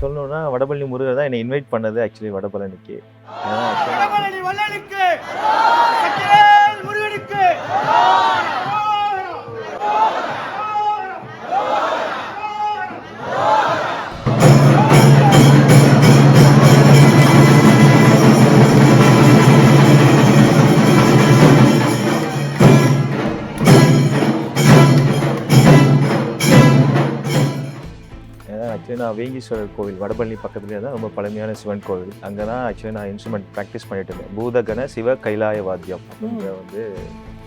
சொல்லணும்னா வடபழனி முருகர் தான் என்னை இன்வைட் பண்ணது ஆக்சுவலி வடபழனிக்கு. முருகனுக்கு. ஆக்சுவலி நான் வேங்கீஸ்வரர் கோவில் வடபழனி பக்கத்துலேயே தான் ரொம்ப பழமையான சிவன் கோவில். அங்கே தான் ஆக்சுவலி நான் இன்ஸ்ட்ருமெண்ட் ப்ராக்டிஸ் பண்ணிட்டு இருந்தேன். பூதகன சிவ கைலாய வாத்தியம் அப்படிங்கிற வந்து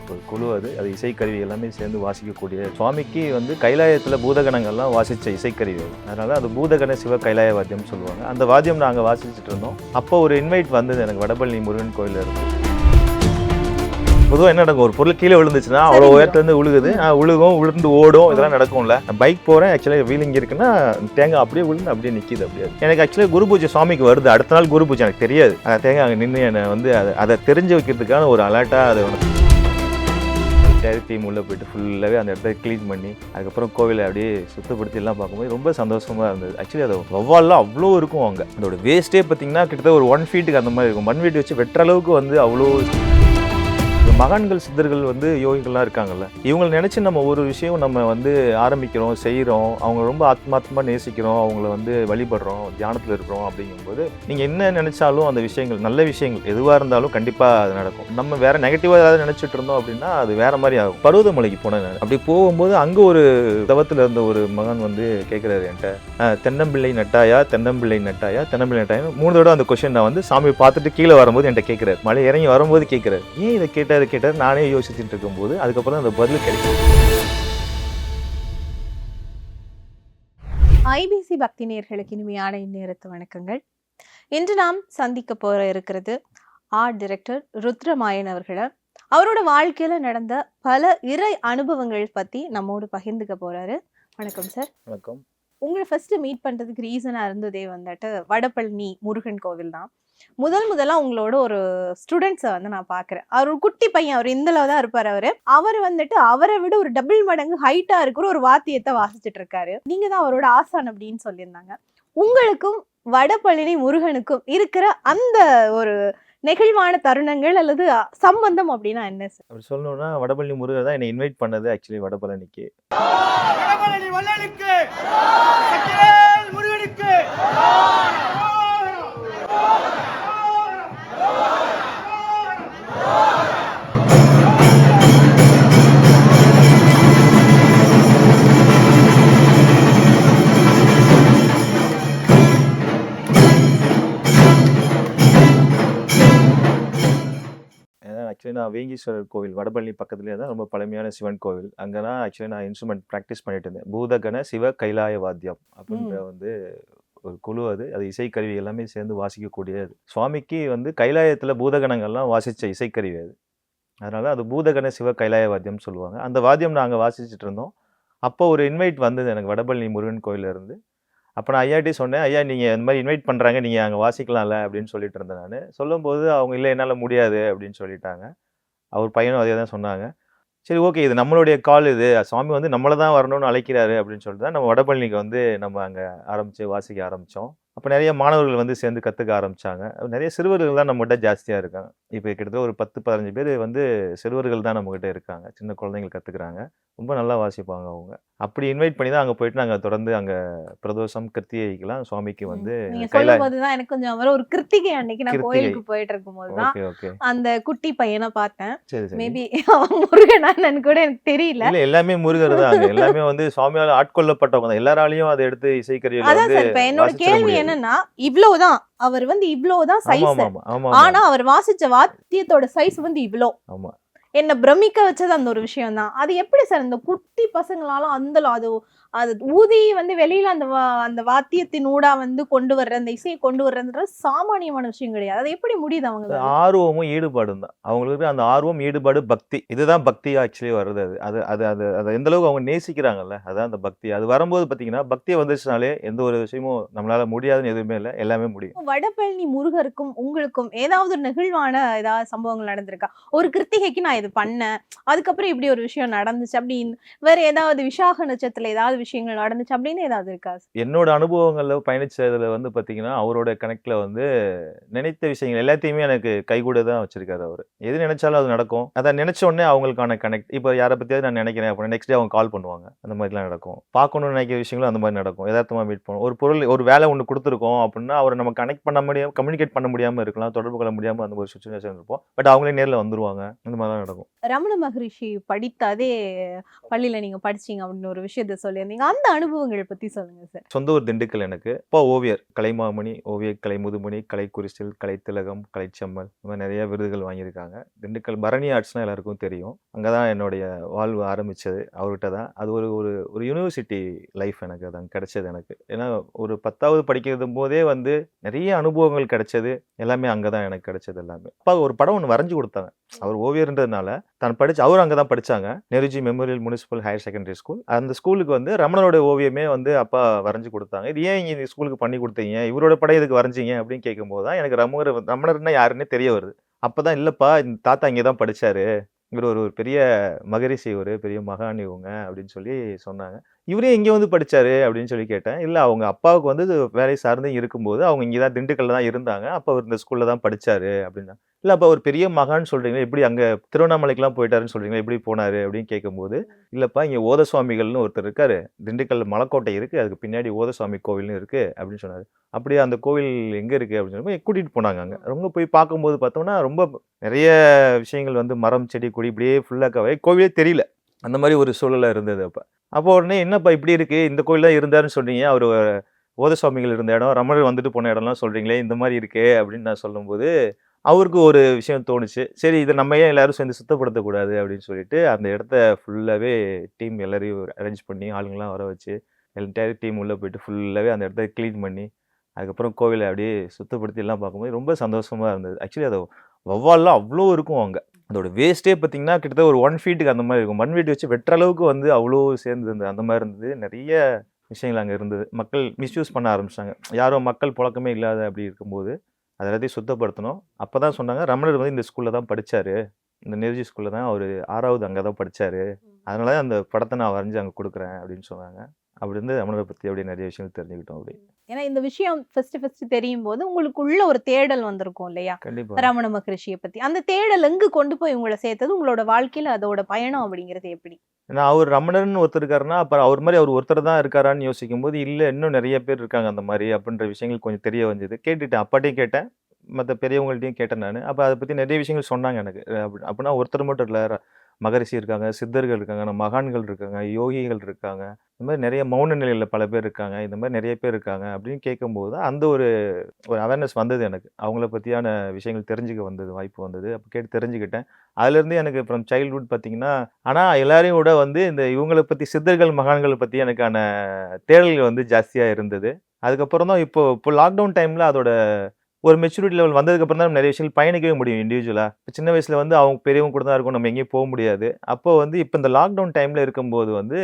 ஒரு குழு அது. அது இசைக்கருவி எல்லாமே சேர்ந்து வாசிக்கக்கூடிய சுவாமிக்கு வந்து கைலாயத்தில் பூதகணங்கள்லாம் வாசித்த இசைக்கருவி அது. அதனால அது பூதகன சிவ கைலாய வாத்தியம் சொல்லுவாங்க. அந்த வாத்தியம் நாங்கள் வாசிச்சுட்டு இருந்தோம். அப்போ ஒரு இன்வைட் வந்தது எனக்கு வடபழனி முருகன் கோயிலில் இருந்து. பொதுவாக என்ன நடக்கும்? ஒரு பொருள் கீழே விழுந்துச்சுன்னா அவ்வளோ. உயரத்துலேருந்து விழுகுது விழுகும் விழுந்து ஓடும். இதெல்லாம் நடக்கும்ல. பைக் போகிறேன் ஆக்சுவலாக வீலிங் இருக்குன்னா தேங்காய் அப்படியே விழுந்து அப்படியே நிற்கிது அப்படியே. எனக்கு ஆக்சுவலாக குரு பூஜை சுவாமிக்கு வருது. அடுத்த நாள் குரு பூஜை. எனக்கு தெரியாது. அந்த தேங்காய் அங்கே நின்று என்னை வந்து அதை அதை தெரிஞ்சு வைக்கிறதுக்கான ஒரு அலர்ட்டாக அதை வந்து டேரி டீம் உள்ளே போயிட்டு ஃபுல்லாகவே அந்த இடத்த க்ளீன் பண்ணி அதுக்கப்புறம் கோவிலை அப்படியே சுத்தப்படுத்தி எல்லாம் பார்க்கும்போது ரொம்ப சந்தோஷமாக இருந்தது. ஆக்சுவலி அது வவ்வால்லாம் அவ்வளோ இருக்கும் அங்கே. அதோட வேஸ்ட்டே பார்த்தீங்கன்னா கிட்டத்தட்ட ஒரு ஒன் ஃபீட்டுக்கு அந்த மாதிரி இருக்கும். மண் வீட்டு வச்சு வெட்டுற அளவுக்கு வந்து அவ்வளோ மகான்கள் சித்தர்கள் வந்து யோகிகள்லாம் இருக்காங்கல்ல. இவங்களை நினச்சி நம்ம ஒரு விஷயம் நம்ம வந்து ஆரம்பிக்கிறோம் செய்கிறோம் அவங்க ரொம்ப ஆத்மாத்மா நேசிக்கிறோம் அவங்கள வந்து வழிபடுறோம் தியானத்தில் இருக்கிறோம் அப்படிங்கும்போது நீங்கள் என்ன நினச்சாலும் அந்த விஷயங்கள் நல்ல விஷயங்கள் எதுவாக இருந்தாலும் கண்டிப்பாக அது நடக்கும். நம்ம வேறு நெகட்டிவாக ஏதாவது நினச்சிட்டு இருந்தோம் அப்படின்னா அது வேறு மாதிரி ஆகும். பருவதமலைக்கு போனேன் அப்படி போகும்போது அங்கே ஒரு தவத்தில் இருந்த ஒரு மகன் வந்து கேட்குறாரு என்கிட்ட தென்னம்பிள்ளை நட்டாயா? தென்னம்பிள்ளை நட்டாயா? தென்னம்பிள்ளை நட்டாயா மூணு தடவை அந்த கொஷின் நான் வந்து சாமி பார்த்துட்டு கீழே வரும்போது என்கிட்ட கேட்குறாரு மலை இறங்கி வரும்போது கேட்குறாரு ஏன் இதை கேட்டாரு? கேட்டார் நானே யோசிச்சுட்டு இருக்கும்போது அதுக்கப்புறம் அந்த பதில் கிடைக்கும். ஐபிசி பக்தி நேயர்களுக்கு இனிமையான இந்நேரத்து வணக்கங்கள். இன்று நாம் சந்திக்க போற இருக்கிறது ஆர்ட் டைரக்டர் ருத்ரமாயன் அவர்களை. அவரோட வாழ்க்கையில நடந்த பல இறை அனுபவங்கள் பத்தி நம்மோடு பகிர்ந்துக்க போறாரு. வணக்கம் சார் வணக்கம். உங்களை ஃபர்ஸ்ட் மீட் பண்றதுக்கு ரீசனா இருந்ததே வந்துட்டு வடபழனி முருகன் கோவில் தான் முதல் முதலா உங்களோட ஒரு ஸ்டூடெண்ட்ஸை வந்து நான் பாக்குறேன். அவர் ஒரு குட்டி பையன் அவர் இந்த அளவு தான் இருப்பார் அவரு. அவர் வந்துட்டு அவரை விட ஒரு டபுள் மடங்கு ஹைட்டா இருக்கிற ஒரு வாத்தியத்தை வாசிச்சுட்டு இருக்காரு. நீங்க தான் அவரோட ஆசான் அப்படின்னு சொல்லியிருந்தாங்க. உங்களுக்கும் வடபழனி முருகனுக்கும் இருக்கிற அந்த ஒரு நெகிழ்வான தருணங்கள் அல்லது சம்பந்தம் அப்படின்னா என்ன சார் அப்படி சொல்லணும்னா வடபழனி முருகர் தான் என்னை இன்வைட் பண்ணது ஆக்சுவலி வடபழனிக்கு. முருகனுக்கு. ஆக்சுவலி நான் வேங்கீஸ்வரர் கோவில் வடபழனி பக்கத்துலேயே தான் ரொம்ப பழமையான சிவன் கோவில். அங்கே தான் ஆக்சுவலி நான் இன்ஸ்ட்ருமெண்ட் ப்ராக்டிஸ் பண்ணிட்டு இருந்தேன். பூதகன சிவ கைலாய வாத்தியம் அப்படின்ற வந்து ஒரு குழு அது. அது இசைக்கருவி எல்லாமே சேர்ந்து வாசிக்கக்கூடியது சுவாமிக்கு வந்து கைலாயத்தில் பூதகணங்கள்லாம் வாசித்த இசைக்கருவி அது. அதனால அது பூதகண சிவ கைலாய வாத்தியம் சொல்லுவாங்க. அந்த வாத்தியம் நாங்கள் வாசிச்சுட்டு இருந்தோம். அப்போ ஒரு இன்வைட் வந்தது எனக்கு வடபழனி முருகன் கோயிலேருந்து இருந்து அப்போ நான் ஐயாட்டி சொன்னேன் ஐயா நீங்கள் இந்த மாதிரி இன்வைட் பண்ணுறாங்க நீங்கள் அங்கே வாசிக்கலாம்ல அப்படின்னு சொல்லிட்டு இருந்தேன் நான். சொல்லும்போது அவங்க இல்லை என்னால் முடியாது அப்படின்னு சொல்லிட்டாங்க. அவர் பையனும் அதே தான் சொன்னாங்க. சரி ஓகே இது நம்மளுடைய கால் இது. சுவாமி வந்து நம்மளை தான் வரணும்னு அழைக்கிறாரு அப்படின்னு சொல்லிட்டு தான் நம்ம வடபழனிக்கு வந்து நம்ம அங்கே ஆரம்பித்து வாசிக்க ஆரம்பித்தோம் அப்போ நிறைய மாணவர்கள் வந்து சேர்ந்து கற்றுக்க ஆரம்பித்தாங்க நிறைய சிறுவர்கள் தான் நம்மகிட்ட ஜாஸ்தியாக இருக்காங்க. இப்போ கிட்டத்தட்ட ஒரு பத்து பதினஞ்சு பேர் வந்து சிறுவர்கள் தான் நம்மகிட்ட இருக்காங்க. சின்ன குழந்தைங்கள் கற்றுக்குறாங்க ரொம்ப நல்லா வாசிப்பாங்க அவங்க. அப்படி இன்வைட் பண்ணி தான் அங்கே போயிட்டு நாங்கள் தொடர்ந்து அங்கே பிரதோஷம் கிருத்திகைக்கெல்லாம் சுவாமிக்கு வந்து போதுதான் எனக்கு கொஞ்சம் வர ஒரு கிருத்திகை அன்னைக்கு நான். கோயிலுக்கு போயிட்டு இருக்கும் போதுதான் ஓகே ஓகே. அந்த குட்டி பையனை பார்த்தேன். மேபி முருகனான்னு கூட எனக்கு தெரியல. இல்ல எல்லாமே முருகர் தான். எல்லாமே வந்து சுவாமியால ஆட்கொள்ளப்பட்டவங்க தான். எல்லாராலையும் அதை எடுத்து இசைக்கருவியில அதான் சார் இப்ப என்னோட கேள்வி. என்னன்னா இவ்வளவுதான். அவர் வந்து இவ்வளவுதான் ஆமா சைஸ் ஆமா ஆமா ஆமா ஆனா அவர் வாசிச்ச வாத்தியத்தோட சைஸ் வந்து இவ்ளோ ஆமா. என்ன பிரமிக்க வச்சது அந்த ஒரு விஷயம் தான் அது எப்படி சார் இந்த குட்டி பசங்களால அந்த அது அது ஊதி வந்து வெளியில அந்த அந்த வாத்தியத்தின் ஊடா வந்து கொண்டு வர்ற அந்த இசையை கொண்டு வர்றதுன்றது சாமானியமான விஷயம் கிடையாது. அது எப்படி முடியுது அவங்க ஆர்வமும் ஈடுபாடும் தான். அவங்களுக்கு அந்த ஆர்வம் ஈடுபாடு பக்தி இதுதான் பக்தி ஆக்சுவலி வருது அது. அது அது அது அது எந்த அளவுக்கு அவங்க நேசிக்கிறாங்கல்ல அதான் அந்த பக்தி. அது வரும்போது பாத்தீங்கன்னா பக்தி வந்துச்சுனாலே எந்த ஒரு விஷயமும் நம்மளால முடியாதுன்னு எதுவுமே இல்லை. எல்லாமே முடியும். வடபழனி முருகருக்கும் உங்களுக்கும் ஏதாவது ஒரு நெகிழ்வான ஏதாவது சம்பவங்கள் நடந்திருக்கா? ஒரு கிருத்திகைக்கு நான் நான் இது பண்ணேன் அதுக்கப்புறம் இப்படி ஒரு விஷயம் நடந்துச்சு. அப்படின்னு வேற ஏதாவது விசாக நட்சத்திரத்துல ஏதாவது விஷயங்கள் நடந்துச்சு அப்படின்னு ஏதாவது இருக்கா என்னோட அனுபவங்கள்ல பயணிச்சதுல வந்து பாத்தீங்கன்னா அவரோட கணக்குல வந்து நினைத்த விஷயங்கள் எல்லாத்தையுமே எனக்கு கைகூட தான் வச்சிருக்காரு அவர். எது நினைச்சாலும் அது நடக்கும். அதை நினைச்ச உடனே அவங்களுக்கான கனெக்ட் இப்போ யாரை பத்தியாவது நான் நினைக்கிறேன் அப்படின்னா நெக்ஸ்ட் டே அவங்க கால் பண்ணுவாங்க. அந்த மாதிரிலாம் நடக்கும். பார்க்கணும்னு நினைக்கிற விஷயங்களும் அந்த மாதிரி நடக்கும். யதார்த்தமா மீட் பண்ணுவோம் ஒரு பொருள் ஒரு வேலை ஒன்று கொடுத்துருக்கோம் அப்படின்னா அவரை நம்ம கனெக்ட் பண்ண முடியாம கம்யூனிகேட் பண்ண முடியாம இருக்கலாம். தொடர்பு கொள்ள முடியாம அந்த ஒரு சுச்சுவேஷன் இருப்போம் பட் அவங்களே நேரில் வந்துருவாங்க. அந்த மாதிரி தான் நடக்கும். ரமண மகரிஷி படித்த அதே பள்ளியில நீங்க படிச்சீங்க அப்படின்னு ஒரு விஷயத்த சொல்லியிருந்தீங்க. அந்த அனுபவங்கள் பத்தி சொல்லுங்க சார். சொந்த ஊர் திண்டுக்கல் எனக்கு. அப்பா ஓவியர் கலைமாமணி ஓவிய கலை முதுமணி கலை குறிச்சில் கலை திலகம் கலைச்சம்மல் இந்த மாதிரி நிறைய விருதுகள் வாங்கியிருக்காங்க. திண்டுக்கல் பரணி ஆர்ட்ஸ்னால் எல்லாருக்கும் தெரியும். அங்கே தான் என்னுடைய வாழ்வு ஆரம்பிச்சது அவர்கிட்ட தான். அது ஒரு ஒரு ஒரு யூனிவர்சிட்டி லைஃப் எனக்கு அது அங்கே கிடைச்சது எனக்கு. ஏன்னா ஒரு பத்தாவது படிக்கிறது போதே வந்து நிறைய அனுபவங்கள் கிடைச்சது. எல்லாமே அங்கே தான் எனக்கு கிடைச்சது எல்லாமே. அப்பா ஒரு படம் ஒன்று வரைஞ்சு கொடுத்தாங்க. அவர் இருந்ததுனால தான் படிச்சு அவர் அங்கே தான் படிச்சாங்க. Nehruji memorial municipal higher secondary school அந்த ஸ்கூலுக்கு வந்து ரமணரோட ஓவியமே வந்து அப்பா வரைஞ்சு கொடுத்தாங்க. இது ஏன் இங்கே இந்த ஸ்கூலுக்கு பண்ணி கொடுத்தீங்க? இவரோட படம் இதுக்கு வரைஞ்சிங்க? அப்படின்னு கேட்கும்போது தான் எனக்கு ரமணர் ரமணர்னா யாருன்னே தெரிய வருது. அப்போ தான் இல்லைப்பா இந்த தாத்தா இங்கே தான் படிச்சாரு. இவர் ஒரு ஒரு பெரிய மகரிஷி ஒரு பெரிய மகான் இவங்க அப்படின்னு சொல்லி சொன்னாங்க. இவரே இங்கே வந்து படித்தார் அப்படின்னு சொல்லி கேட்டேன். இல்லை அவங்க அப்பாவுக்கு வந்து வேலை சார்ந்து இருக்கும்போது அவங்க இங்கே தான் திண்டுக்கல்ல தான் இருந்தாங்க. அப்போ அவர் இந்த ஸ்கூலில் தான் படிச்சாரு அப்படின்னா. இல்லை அப்போ ஒரு பெரிய மகான்னு சொல்கிறீங்களா எப்படி அங்கே திருவண்ணாமலைக்கெல்லாம் போயிட்டாருன்னு சொல்கிறீங்களா எப்படி போனாரு அப்படின்னு கேட்கும்போது இல்லைப்பா இங்கே ஓத சுவாமிகள்னு ஒருத்தர் இருக்கார். திண்டுக்கல் மலைக்கோட்டை இருக்குது அதுக்கு பின்னாடி ஓத சுவாமி கோவில்னு இருக்குது அப்படின்னு சொன்னார். அப்படியே அந்த கோவில் எங்கே இருக்குது அப்படின்னு சொல்லி கூட்டிகிட்டு போனாங்க அங்கே. ரொம்ப போய் பார்க்கும்போது பார்த்தோம்னா ரொம்ப நிறைய விஷயங்கள் வந்து மரம் செடி கொடி இப்படியே ஃபுல்லாக கோவிலே தெரியல. அந்த மாதிரி ஒரு சூழலாக இருந்தது அப்போ. அப்போ உடனே என்னப்பா இப்படி இருக்குது இந்த கோயில் தான் இருந்தாருன்னு சொன்னீங்க அவர் ஓத சுவாமிகள் இருந்த இடம் ரமணர் வந்துட்டு போன இடம்லாம் சொல்கிறீங்களே இந்த மாதிரி இருக்கே அப்படின்னு நான் சொல்லும்போது அவருக்கு ஒரு விஷயம் தோணுச்சு. சரி இதை நம்ம ஏன் எல்லோரும் சேர்ந்து சுத்தப்படுத்தக்கூடாது? அப்படின்னு சொல்லிட்டு அந்த இடத்த ஃபுல்லாகவே டீம் எல்லோரையும் அரேஞ்ச் பண்ணி ஆளுங்களாம் வர வச்சு என்டையர் டீம் உள்ளே போயிட்டு ஃபுல்லாகவே அந்த இடத்த க்ளீன் பண்ணி அதுக்கப்புறம் கோவிலை அப்படியே சுத்தப்படுத்தி எல்லாம் பார்க்கும்போது ரொம்ப சந்தோஷமாக இருந்தது. ஆக்சுவலி அதை வௌவால்லாம் அவ்வளோ இருக்கும் அங்கே. அதோட வேஸ்ட்டே பார்த்தீங்கன்னா கிட்டத்தட்ட ஒரு ஒன் ஃபீட்டுக்கு அந்த மாதிரி இருக்கும். மண் வீட்டு வச்சு வெட்டுற அளவுக்கு வந்து அவ்வளோ சேர்ந்து அந்த மாதிரி இருந்தது. நிறைய விஷயங்கள் அங்கே இருந்தது. மக்கள் மிஸ்யூஸ் பண்ண ஆரம்பிச்சிட்டாங்க. யாரும் மக்கள் புழக்கமே இல்லாத அப்படி இருக்கும்போது அதை எல்லாத்தையும் சுத்தப்படுத்தணும். அப்போ தான் சொன்னாங்க. ரமணர் வந்து இந்த ஸ்கூலில் தான் படிச்சாரு. இந்த நெருஜி ஸ்கூலில் தான் அவர் ஆறாவது அங்கே தான் படிச்சாரு. அதனால தான் அந்த படத்தை நான் வரைஞ்சி அங்கே கொடுக்குறேன் அப்படின்னு சொன்னாங்க. அப்படி இருந்து ரமணரை பற்றி அப்படியே நிறைய விஷயங்கள் தெரிஞ்சுக்கிட்டோம் அப்படி ஏன்னா இந்த விஷயம் ஃபர்ஸ்ட் ஃபர்ஸ்ட் தெரியும் போது உங்களுக்குள்ள ஒரு தேடல் வந்திருக்கும் இல்லையா? ரமண மகரிஷியை பத்தி. அந்த தேடல் எங்கு கொண்டு போய் உங்களை சேர்த்தது? உங்களோட வாழ்க்கையில அதோட பயணம் அப்படிங்கிறது எப்படி? ஏன்னா அவர் ரமணர்னு ஒருத்தர் இருக்காருன்னா அப்புறம் அவர் மாதிரி அவர் ஒருத்தர் தான் இருக்காரான்னு யோசிக்கும் போது இல்லை இன்னும் நிறைய பேர் இருக்காங்க அந்த மாதிரி அப்படின்ற விஷயங்கள் கொஞ்சம் தெரிய வந்தது. கேட்டுட்டேன் அப்பாட்டையும் கேட்டேன் மற்ற பெரியவங்கள்ட்டையும் கேட்டேன் நான். அப்போ அதை பற்றி நிறைய விஷயங்கள் சொன்னாங்க எனக்கு. அப்படி அப்படின்னா ஒருத்தர் மட்டும் இல்லை மகரிஷி இருக்காங்க சித்தர்கள் இருக்காங்க மகான்கள் இருக்காங்க யோகிகள் இருக்காங்க. இந்த மாதிரி நிறைய மௌன நிலையில் பல பேர் இருக்காங்க இந்த மாதிரி நிறைய பேர் இருக்காங்க அப்படின்னு கேட்கும்போது தான் அந்த ஒரு ஒரு அவேர்னஸ் வந்தது எனக்கு. அவங்கள பற்றியான விஷயங்கள் தெரிஞ்சுக்க வந்தது வாய்ப்பு வந்தது. அப்போ கேட்டு தெரிஞ்சுக்கிட்டேன். அதுலேருந்து எனக்கு ஃப்ரம் சைல்ட்ஹுட் பார்த்தீங்கன்னா ஆனால் எல்லாரையும் கூட வந்து இந்த இவங்களை பற்றி சித்தர்கள் மகான்களை பற்றி எனக்கான தேடல்கள் வந்து ஜாஸ்தியாக இருந்தது. அதுக்கப்புறம் தான் இப்போ இப்போ லாக்டவுன் டைமில் அதோட ஒரு மெச்சூரிட்டி லெவல் வந்ததுக்கப்புறம் தான் நிறைய விஷயங்கள் பயணிக்கவே முடியும் இண்டிவிஜுவலாக சின்ன வயசில் வந்து அவங்க பெரியவங்க கூட தான் இருக்கும் நம்ம எங்கேயும் போக முடியாது. அப்போ வந்து இப்போ இந்த லாக்டவுன் டைமில் இருக்கும்போது வந்து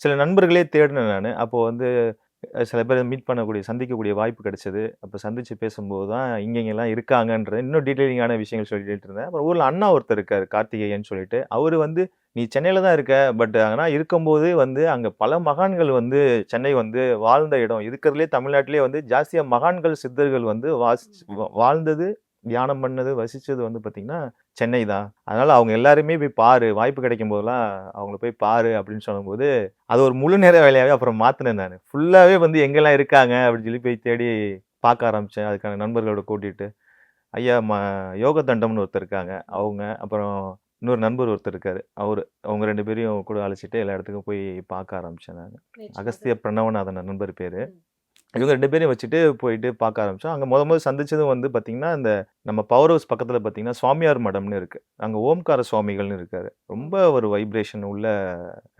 சில நண்பர்களே தேடினேன் நான். அப்போது வந்து சில பேர் மீட் பண்ணக்கூடிய சந்திக்கக்கூடிய வாய்ப்பு கிடைச்சது. அப்போ சந்திச்சு பேசும்போது தான் இங்கெங்கெல்லாம் இருக்காங்கன்ற இன்னும் டீட்டெயிலிங்கான விஷயங்கள் சொல்லிட்டு இருந்தேன். அப்புறம் ஊரில் அண்ணா ஒருத்தர் இருக்கார் கார்த்திகேயன் சொல்லிட்டு. அவர் வந்து நீ சென்னையில் தான் இருக்க பட் ஆனால் இருக்கும்போது வந்து அங்கே பல மகான்கள் வந்து சென்னை வந்து வாழ்ந்த இடம். இருக்கிறதுலே தமிழ்நாட்டிலே வந்து ஜாஸ்தியாக மகான்கள் சித்தர்கள் வந்து வாசி வாழ்ந்தது தியானம் பண்ணது வசிச்சது வந்து பார்த்திங்கன்னா சென்னை தான். அதனால் அவங்க எல்லாருமே போய் பாரு வாய்ப்பு கிடைக்கும் போதெல்லாம் அவங்கள போய் பாரு அப்படின்னு சொல்லும்போது அது ஒரு முழு நேர வேலையாகவே அப்புறம் மாற்றினேன் நான். ஃபுல்லாகவே வந்து எங்கெல்லாம் இருக்காங்க அப்படின்னு சொல்லி போய் தேடி பார்க்க ஆரம்பித்தேன் அதுக்கான நண்பர்களோட கூட்டிகிட்டு ஐயா ம யோக தண்டம்னு ஒருத்தர் இருக்காங்க. அவங்க அப்புறம் இன்னொரு நண்பர் ஒருத்தர் இருக்காரு. அவர் அவங்க ரெண்டு பேரையும் கூட அழைச்சிட்டு எல்லா இடத்துக்கும் போய் பார்க்க ஆரம்பித்தேன் நான். அகஸ்திய பிரணவநாதன் நண்பர் பேர். இவங்க ரெண்டு பேரையும் வச்சுட்டு போயிட்டு பார்க்க ஆரம்பித்தோம் அங்கே முத முதல் சந்திச்சதும் வந்து பார்த்திங்கன்னா இந்த நம்ம பவர் ஹவுஸ் பக்கத்தில் பார்த்திங்கன்னா சுவாமியார் மடம்னு இருக்குது அங்கே ஓம்கார சுவாமிகள்னு இருக்காரு. ரொம்ப ஒரு வைப்ரேஷன் உள்ள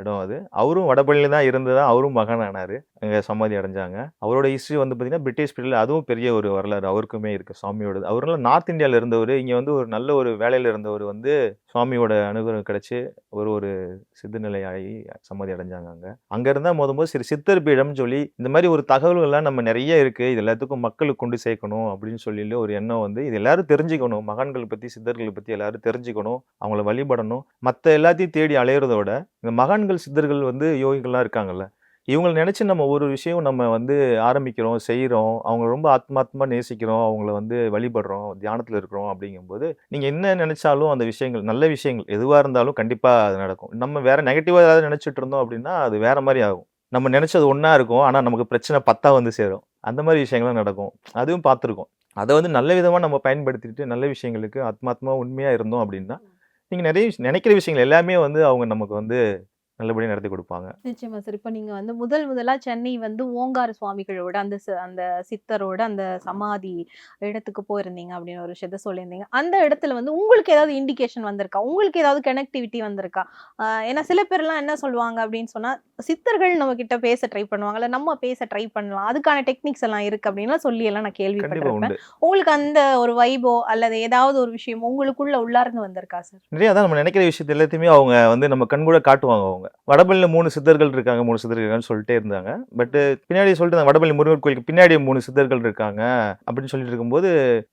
இடம் அது. அவரும் வடபள்ளியில் தான் இருந்து தான் அவரும் மகனானார் அங்கே சமாதி அடைஞ்சாங்க. அவரோட ஹிஸ்ட்ரி வந்து பார்த்தீங்கன்னா பிரிட்டிஷ் பீரியடில் அதுவும் பெரிய ஒரு வரலாறு அவருக்குமே இருக்குது சுவாமியோட அவரெல்லாம் நார்த் இந்தியாவில் இருந்தவர். இங்கே வந்து ஒரு நல்ல ஒரு வேலையில் இருந்தவர் வந்து சுவாமியோட அனுகிரகம் கிடச்சி ஒரு ஒரு சித்தநிலை ஆகி அடைஞ்சாங்க அங்கே. அங்கே இருந்தால் முத முத சரி சித்தர் பீடம்னு சொல்லி இந்த மாதிரி ஒரு தகவல்கள்லாம் நம்ம நிறைய இருக்குது இது எல்லாத்துக்கும் மக்களுக்கு கொண்டு சேர்க்கணும் அப்படின்னு சொல்லி ஒரு எண்ணம் வந்து இது எல்லாரும் தெரிஞ்சுக்கணும். மகான்களை பற்றி சித்தர்களை பற்றி எல்லாரும் தெரிஞ்சுக்கணும். அவங்கள வழிபடணும். மற்ற எல்லாத்தையும் தேடி அலையிறதோட இந்த மகான்கள் சித்தர்கள் வந்து யோகிகள்லாம் இருக்காங்கல்ல இவங்களை நினச்சி நம்ம ஒரு விஷயம் நம்ம வந்து ஆரம்பிக்கிறோம் செய்கிறோம் அவங்க ரொம்ப ஆத்மாத்மா நேசிக்கிறோம். அவங்கள வந்து வழிபடுறோம் தியானத்தில் இருக்கிறோம் அப்படிங்கும்போது நீங்கள் என்ன நினச்சாலும் அந்த விஷயங்கள் நல்ல விஷயங்கள் எதுவாக இருந்தாலும் கண்டிப்பாக அது நடக்கும். நம்ம வேறு நெகட்டிவாக ஏதாவது நினச்சிட்டு இருந்தோம் அப்படின்னா அது வேறு மாதிரி ஆகும். நம்ம நினச்சது ஒன்றா இருக்கும். ஆனால் நமக்கு பிரச்சனை பத்தா வந்து சேரும். அந்த மாதிரி விஷயங்கள்லாம் நடக்கும். அதுவும் பார்த்துருக்கோம். அதை வந்து நல்ல விதமாக நம்ம பயன்படுத்திட்டு நல்ல விஷயங்களுக்கு ஆத்மாத்மா உண்மையாக இருந்தோம் அப்படின்னா நீங்கள் நிறைய விஷயம் நினைக்கிற விஷயங்கள் எல்லாமே வந்து அவங்க நமக்கு வந்து நல்லபடியாக நடத்தி கொடுப்பாங்க. நிச்சயமா சார். இப்போ நீங்க வந்து முதல் முதலா சென்னை வந்து ஓங்கார சுவாமிகளோட அந்த அந்த சித்தரோட அந்த சமாதி இடத்துக்கு போயிருந்தீங்க அப்படின்னு ஒரு விஷயத்த சொல்லியிருந்தீங்க. அந்த இடத்துல வந்து உங்களுக்கு ஏதாவது இண்டிகேஷன் வந்திருக்கா? உங்களுக்கு ஏதாவது கனெக்டிவிட்டி வந்திருக்கா? ஏன்னா சில பேர்லாம் என்ன சொல்லுவாங்க அப்படின்னு சொன்னா சித்தர்கள் நம்ம கிட்ட பேச ட்ரை பண்ணுவாங்கல்ல நம்ம பேச ட்ரை பண்ணலாம். அதுக்கான டெக்னிக்ஸ் எல்லாம் இருக்கு அப்படின்லாம் சொல்லி எல்லாம் நான் கேள்விப்பட்டிருப்பேன். உங்களுக்கு அந்த ஒரு வைபோ அல்லது ஏதாவது ஒரு விஷயம் உங்களுக்குள்ள உள்ளார்ந்து வந்திருக்கா சார்? நிறைய அதான் நம்ம நினைக்கிற விஷயத்த எல்லாத்தையுமே அவங்க வந்து நம்ம கண்கூட காட்டுவாங்க அவங்க. வடபள்ளியில் மூணு சித்தர்கள் இருக்காங்க மூணு சித்தர்கள் இருக்காங்கன்னு சொல்லிட்டே இருந்தாங்க. பட் பின்னாடி சொல்லிட்டு வடபள்ளி முருகன் கோயிலுக்கு பின்னாடி மூணு சித்தர்கள் இருக்காங்க அப்படின்னு சொல்லிட்டு இருக்கும்போது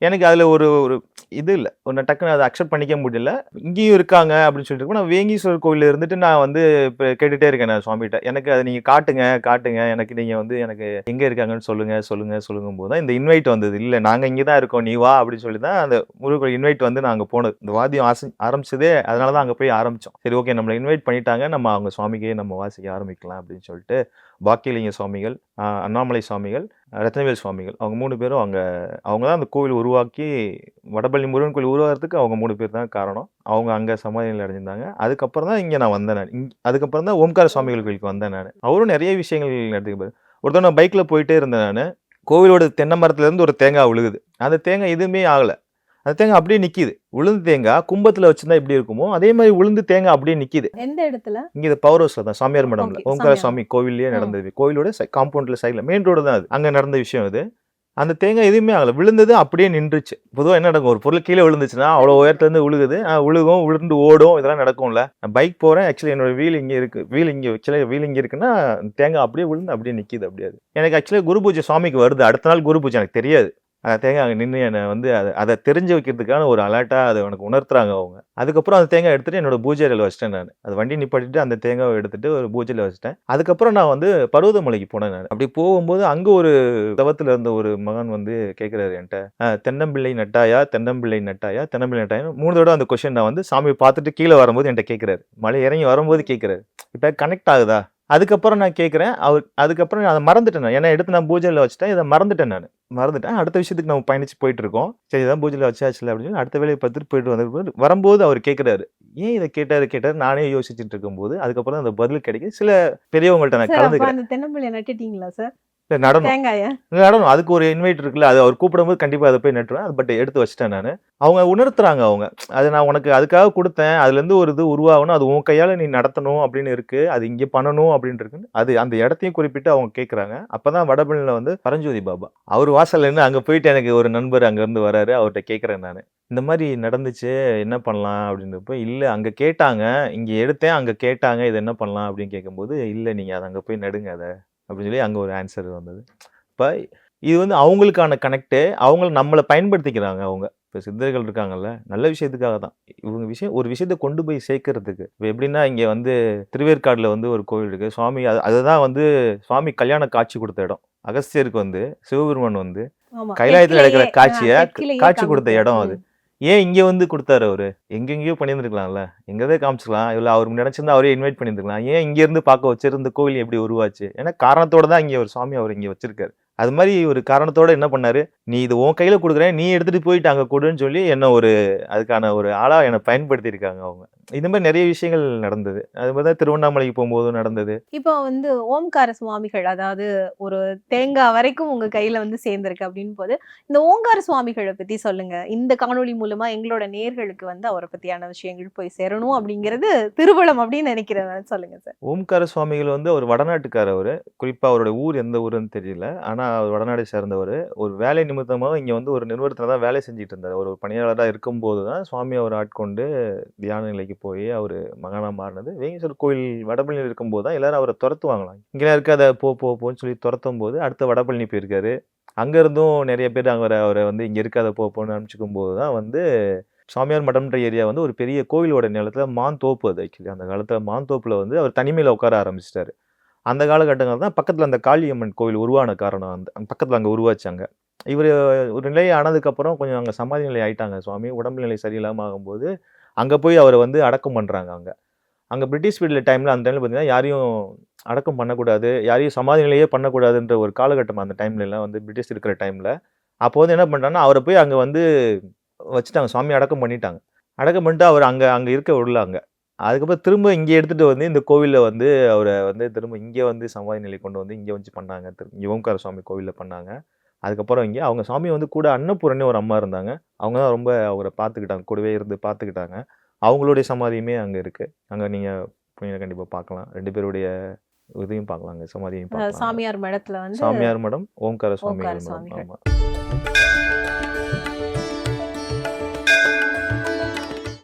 எனக்கு அதில் ஒரு ஒரு இது இல்லை. ஒன்று டக்குன்னு அதை அக்செப்ட் பண்ணிக்க முடியல. இங்கேயும் இருக்காங்க அப்படின்னு சொல்லிட்டு இருக்கும் நான் வேங்கீஸ்வரர் கோயிலில் இருந்துட்டு நான் வந்து இப்போ கேட்டுகிட்டே இருக்கேன் நான் சுவாமிகிட்ட. எனக்கு அதை நீங்கள் காட்டுங்க காட்டுங்க. எனக்கு நீங்கள் வந்து எனக்கு எங்கே இருக்காங்கன்னு சொல்லுங்க சொல்லுங்க சொல்லுங்கும் போது தான் இந்த இன்வைட் வந்தது. இல்லை நாங்கள் இங்கே தான் இருக்கோம் நீ வா அப்படின்னு சொல்லி தான் அந்த முருகன் கோயில் இன்வைட் வந்து நாங்கள் போனது. இந்த வாத்தியம் ஆசி ஆரம்பிச்சதே அதனால தான் அங்கே போய் ஆரம்பித்தோம் சரி ஓகே நம்மளை இன்வைட் பண்ணிட்டாங்க. நம்ம அவங்க சுவாமிக்கே நம்ம வாசிக்க ஆரம்பிக்கலாம் அப்படின்னு சொல்லிட்டு பாக்கியலிங்க சுவாமிகள் அண்ணாமலை சுவாமிகள் ரத்னவேல் சுவாமிகள் அவங்க மூணு பேரும் அங்கே அவங்க தான் அந்த கோவில் உருவாக்கி வடபள்ளி முருகன் கோயில் உருவாகிறதுக்கு அவங்க மூணு பேர் தான் காரணம். அவங்க அங்கே சமாதிகள் அடைஞ்சிருந்தாங்க. அதுக்கப்புறம் தான் இங்கே நான் வந்தேன் நான். இங்க- அதுக்கப்புறம் தான் ஓம்கார சுவாமிகள் கோயிலுக்கு வந்தேன் நான். அவரும் நிறைய விஷயங்கள் நடத்துக்கு ஒருத்தர் நான் பைக்கில் போயிட்டே இருந்தேன் நான். கோவிலோட தென்னை மரத்துலேருந்து ஒரு தேங்காய் விழுகுது. அந்த தேங்காய் எதுவுமே ஆகலை. அந்த தேங்காய் அப்படியே நிக்குது. உளுந்து தேங்காய் கும்பத்துல வச்சிருந்தா எப்படி இருக்குமோ அதே மாதிரி உளுந்து தேங்காய் அப்படியே நிக்குது. எந்த இடத்துல? இங்க இது பவர் ஹவுஸ்ல தான் சாமியார் மடம்ல. சாமியார். சுவாமி கோவில்லயே ம். நடந்தது. கோவிலோட காம்பவுண்ட்ல சைட்ல மெயின் ரோடு தான் அது. அங்க நடந்த விஷயம் இது அந்த தேங்காய் எதுவுமே ஆகல. விழுந்தது அப்படியே நின்றுச்சு. பொதுவாக என்ன நடக்கும்? ஒரு பொருள் கீழே விழுந்துச்சுன்னா அவ்வளோ உயரத்துல இருந்து விழுகுது விழுகும் விழுந்து ஓடும் இதெல்லாம் நடக்கும்ல. நான் பைக் போறேன் ஆக்சுவலி என்னோட வீல் இங்க இருக்கு. வீல் இங்க ஆக்சுவலி வீல் இங்க இருக்குன்னா தேங்காய் அப்படியே விழுந்து அப்படியே நிக்குது அப்படியே அது. எனக்கு ஆக்சுவலி குரு பூஜை சுவாமிக்கு வருது. அடுத்த நாள் குரு பூஜை எனக்கு தெரியாது. அந்த தேங்காய் அங்கே நின்று என்னை வந்து அதை அதை தெரிஞ்சு வைக்கிறதுக்கான ஒரு அலர்ட்டாக அதை எனக்கு உணர்த்துறாங்க அவங்க. அதுக்கப்புறம் அந்த தேங்காய் எடுத்துட்டு என்னோட பூஜையில் வச்சிட்டேன் நான். அது வண்டி நிப்பாட்டிட்டு அந்த தேங்காவை எடுத்துகிட்டு ஒரு பூஜையில் வச்சிட்டேன். அதுக்கப்புறம் நான் வந்து பருவதமலைக்கு போனேன் நான். அப்படி போகும்போது அங்கே ஒரு தவத்தில் இருந்த ஒரு மகன் வந்து கேட்குறாரு என்கிட்ட. தென்னம்பிள்ளை நட்டாயா தென்னம்பிள்ளை நட்டாயா தென்னம்பிள்ளை நட்டாயா மூணு தடவை அந்த கொஷின் நான் வந்து சாமி பார்த்துட்டு கீழே வரும்போது என்கிட்ட கேட்குறாரு மலை இறங்கி வரும்போது கேட்குறாரு இப்போ கனெக்ட் ஆகுதா? அதுக்கப்புறம் நான் கேட்குறேன் அவர் அதுக்கப்புறம் நான் அதை மறந்துட்டேன் நான். ஏன்னா எடுத்து நான் பூஜையில் வச்சுட்டேன். இதை மறந்துட்டேன் நான். மறந்துட்டேன். அடுத்த விஷயத்துக்கு நம்ம பயணிச்சு போயிட்டு இருக்கோம் சரி இதான் பூஜையில் வச்சாச்சுல அப்படின்னு சொல்லி அடுத்த வேலையை பார்த்துட்டு போயிட்டு வந்து வரும்போது அவர் கேட்குறாரு ஏன் இதை கேட்டாரு கேட்டாரு? நானே யோசிச்சுட்டு இருக்கும்போது அதுக்கப்புறம் அந்த பதில் கிடைக்குது. சில பெரியவங்கள்ட்ட நான் கலந்துக்கிறேன். அந்த தென்னம்பிள்ளை நட்டுட்டீங்களா சார்? இல்ல, நடனம் தேங்காய. நடனம் அதுக்கு ஒரு இன்வைட் இருக்குல்ல அது அவர் கூப்பிடும்போது கண்டிப்பா அதை போய் நட்டுருவேன். அது பட் எடுத்து வச்சிட்டேன் நான். அவங்க உணர்த்துறாங்க அவங்க. அது நான் உனக்கு அதுக்காக கொடுத்தேன். அதுல இருந்து ஒரு இது உருவாகணும். அது உன் கையால நீ நடத்தணும் அப்படின்னு இருக்கு. அது இங்க பண்ணணும் அப்படின்னு இருக்கு அது அந்த இடத்தையும் குறிப்பிட்டு அவங்க கேட்கறாங்க அப்பதான் வடபழனில வந்து பரஞ்சோதி பாபா. அவர் வாசல்ல இருந்து அங்க போயிட்டு எனக்கு ஒரு நண்பர் அங்க இருந்து வராரு. அவர்கிட்ட கேட்கறேன் நான். இந்த மாதிரி நடந்துச்சு என்ன பண்ணலாம் அப்படின்றப்ப இல்ல அங்க கேட்டாங்க. இங்க எடுத்தேன் அங்க கேட்டாங்க. இது என்ன பண்ணலாம் அப்படின்னு கேட்கும்போது இல்ல நீங்க அதை அங்க போய் நடுங்க அதை. அப்படின்னு சொல்லி அங்க ஒரு ஆன்சர் வந்தது. இப்போ இது வந்து அவங்களுக்கான கனெக்டு அவங்க நம்மளை பயன்படுத்திக்கிறாங்க அவங்க. இப்போ சித்தர்கள் இருக்காங்கல்ல நல்ல விஷயத்துக்காக தான். இவங்க விஷயம் ஒரு விஷயத்தை கொண்டு போய் சேர்க்கறதுக்கு. இப்போ எப்படின்னா இங்கே வந்து திருவேற்காடில் வந்து ஒரு கோவில் இருக்குது சுவாமி அது அதுதான் வந்து சுவாமி கல்யாண காட்சி கொடுத்த இடம். அகஸ்தியருக்கு வந்து சிவபெருமான் வந்து கைலாயத்துல நடக்கிற காட்சிய காட்சி கொடுத்த. இடம் அது. ஏன் இங்கே வந்து கொடுத்தாரு அவரு? எங்கெங்கேயோ பண்ணியிருந்துருக்கலாம்ல. எங்கேதே காமிச்சிக்கலாம். இல்லை அவருக்கு நினச்சிருந்தா அவரே இன்வைட் பண்ணியிருந்துருக்கலாம். ஏன் இங்கேருந்து பார்க்க வச்சிருந்த கோவில் எப்படி உருவாச்சு? ஏன்னா காரணத்தோட தான் இங்கே ஒரு சுவாமி அவர் இங்கே வச்சிருக்காரு. அது மாதிரி ஒரு காரணத்தோட என்ன பண்ணாரு? நீ இது உன் கையில் கொடுக்குறேன். நீ எடுத்துகிட்டு போயிட்டு அங்கே கொடுன்னு சொல்லி என்ன ஒரு அதுக்கான ஒரு ஆளாக என்னை பயன்படுத்தியிருக்காங்க அவங்க. இந்த மாதிரி நிறைய விஷயங்கள் நடந்தது. அது மாதிரி தான் திருவண்ணாமலைக்கு போகும்போது நடந்தது. இப்போ வந்து ஓம்கார சுவாமிகள் அதாவது ஒரு தேங்காய் வரைக்கும் உங்க கையில வந்து சேர்ந்திருக்கு அப்படின்னு போது இந்த ஓங்கார சுவாமிகளை பத்தி சொல்லுங்க. இந்த காணொளி மூலமா எங்களோட நேர்களுக்கு வந்து அவரை பத்தியான விஷயங்கள் போய் சேரணும் அப்படிங்கிறது திருவளம் அப்படின்னு நினைக்கிறேன். சொல்லுங்க சார். ஓம்கார சுவாமிகள் வந்து ஒரு வடநாட்டுக்காரர் அவர். குறிப்பாக அவரோட ஊர் எந்த ஊருன்னு தெரியல. ஆனால் அவர் வடநாடு சேர்ந்தவர். ஒரு வேலை நிமித்தமாக இங்கே வந்து ஒரு நிறுவனத்தில் தான் வேலை செஞ்சுட்டு இருந்தார். ஒரு பணியாளராக இருக்கும்போது தான் சுவாமி அவர் ஆட்கொண்டு தியான நிலைக்கு போய் அவர் மகனாக மாறினது. வேங்கேஸ்வரர் கோயில் வடபழனியில் இருக்கும்போது தான் எல்லாரும் அவரை துரத்துவாங்களாம். இங்கே இருக்காத போ போ போன்னு சொல்லி துரத்தும் போது அடுத்த வடபழனி போயிருக்காரு. அங்கேருந்தும் நிறைய பேர் அவரை அவரை வந்து இங்கே இருக்காத போ போன்னு அனுப்பிச்சிக்கும் போது தான் வந்து சாமியார் மடம்ன்ற ஏரியா வந்து ஒரு பெரிய கோவிலோட நிலத்தில் மான் தோப்பு அது ஆக்சுவலி அந்த காலத்தில் மான் தோப்பில் வந்து அவர் தனிமையில் உட்கார ஆரம்பிச்சிட்டாரு. அந்த காலகட்டங்கள் தான் பக்கத்தில் அந்த காளியம்மன் கோவில் உருவான காரணம் அந்த பக்கத்தில் அங்கே உருவாச்சாங்க இவர் ஒரு நிலை ஆனதுக்கப்புறம் கொஞ்சம் அங்கே சமாதி நிலை ஆயிட்டாங்க சுவாமி. உடம்பு நிலை சரியில்லாமல் ஆகும்போது அங்கே போய் அவரை வந்து அடக்கம் பண்ணுறாங்க அங்கே. அங்கே பிரிட்டிஷ் பீரியட் டைமில் அந்த டைமில் பார்த்தீங்கன்னா யாரையும் அடக்கம் பண்ணக்கூடாது யாரையும் சமாதி நிலையே பண்ணக்கூடாதுன்ற ஒரு காலகட்டம் அந்த டைம்லலாம் வந்து பிரிட்டிஷ் இருக்கிற டைமில் அப்போ வந்து என்ன பண்ணுறாங்கன்னா அவரை போய் அங்கே வந்து வச்சுட்டாங்க சுவாமி அடக்கம் பண்ணிட்டாங்க. அடக்கம் பண்ணிட்டு அவர் அங்கே அங்கே இருக்க விடல அங்கே அதுக்கப்புறம் திரும்ப இங்கே எடுத்துகிட்டு வந்து இந்த கோவிலில் வந்து அவரை வந்து திரும்ப இங்கே வந்து சமாதி நிலை கொண்டு வந்து இங்கே வச்சு பண்ணாங்க. திரு சுவாமி கோவிலில் பண்ணாங்க. அதுக்கப்புறம் இங்கே அவங்க சாமி வந்து கூட அன்னபூரணி ஒரு அம்மா இருந்தாங்க. அவங்க தான் ரொம்ப அவரை பார்த்துக்கிட்டாங்க. கூடவே இருந்து பார்த்துக்கிட்டாங்க. அவங்களுடைய சமாதியுமே அங்கே இருக்குது அங்கே நீங்கள் போய் கண்டிப்பாக பார்க்கலாம். ரெண்டு பேருடைய இதையும் பார்க்கலாம் அங்கே சமாதியும் சாமியார் மடத்துல வந்து சாமியார் மடம் ஓம்கார சுவாமிகள். ஆமாம்